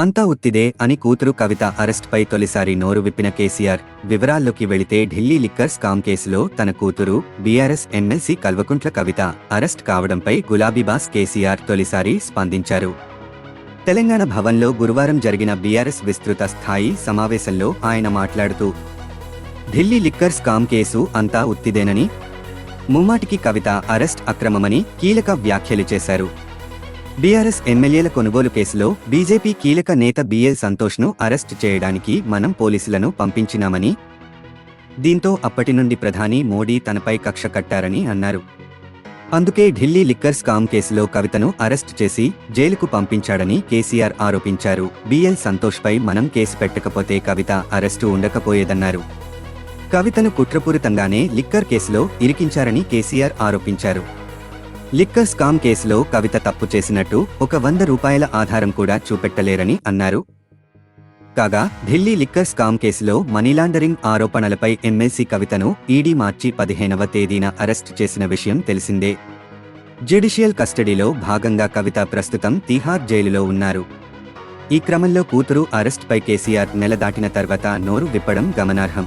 అంతా ఉత్తిదే అని కూతురు కవిత అరెస్ట్పై తొలిసారి నోరు విప్పిన కేసీఆర్. వివరాల్లోకి వెళితే ఢిల్లీ లిక్కర్స్ కామ్ కేసులో తన కూతురు BRS MLC Kalvakuntla Kavitha arrest కావడంపై గులాబీబాస్ కేసీఆర్ తొలిసారి స్పందించారు. తెలంగాణ భవన్లో గురువారం జరిగిన బీఆర్ఎస్ విస్తృత స్థాయి సమావేశంలో ఆయన మాట్లాడుతూ ఢిల్లీ లిక్కర్స్ కామ్ కేసు అంతా ఉత్తిదేనని ముమ్మాటికి కవిత అరెస్ట్ అక్రమమని కీలక వ్యాఖ్యలు చేశారు. బీఆర్ఎస్ ఎమ్మెల్యేల కొనుగోలు కేసులో బీజేపీ కీలక నేత బిఎల్ సంతోష్ను అరెస్ట్ చేయడానికి మనం పోలీసులను పంపించినామని దీంతో అప్పటి నుండి ప్రధాని మోడీ తనపై కక్ష కట్టారని అన్నారు. అందుకే ఢిల్లీ లిక్కర్ స్కామ్ కేసులో కవితను అరెస్ట్ చేసి జైలుకు పంపించాడని కేసీఆర్ ఆరోపించారు. బిఎల్ సంతోష్పై మనం కేసు పెట్టకపోతే కవిత అరెస్టు ఉండకపోయేదన్నారు. కవితను కుట్రపూరితంగానే లిక్కర్ కేసులో ఇరికించారని కేసీఆర్ ఆరోపించారు. లిక్కర్ స్కామ్ కేసులో కవిత తప్పు చేసినట్టు ఒక వంద రూపాయల ఆధారం కూడా చూపెట్టలేరని అన్నారు. కాగా ఢిల్లీ లిక్కర్ స్కామ్ కేసులో మనీలాండరింగ్ ఆరోపణలపై ఎమ్మెల్సీ కవితను ఈడీ మార్చి పదిహేనవ తేదీన అరెస్ట్ చేసిన విషయం తెలిసిందే. జ్యుడిషియల్ కస్టడీలో భాగంగా కవిత ప్రస్తుతం తిహార్ జైలులో ఉన్నారు. ఈ క్రమంలో కూతురు అరెస్ట్పై కేసీఆర్ నెల దాటిన తర్వాత నోరు విప్పడం గమనార్హం.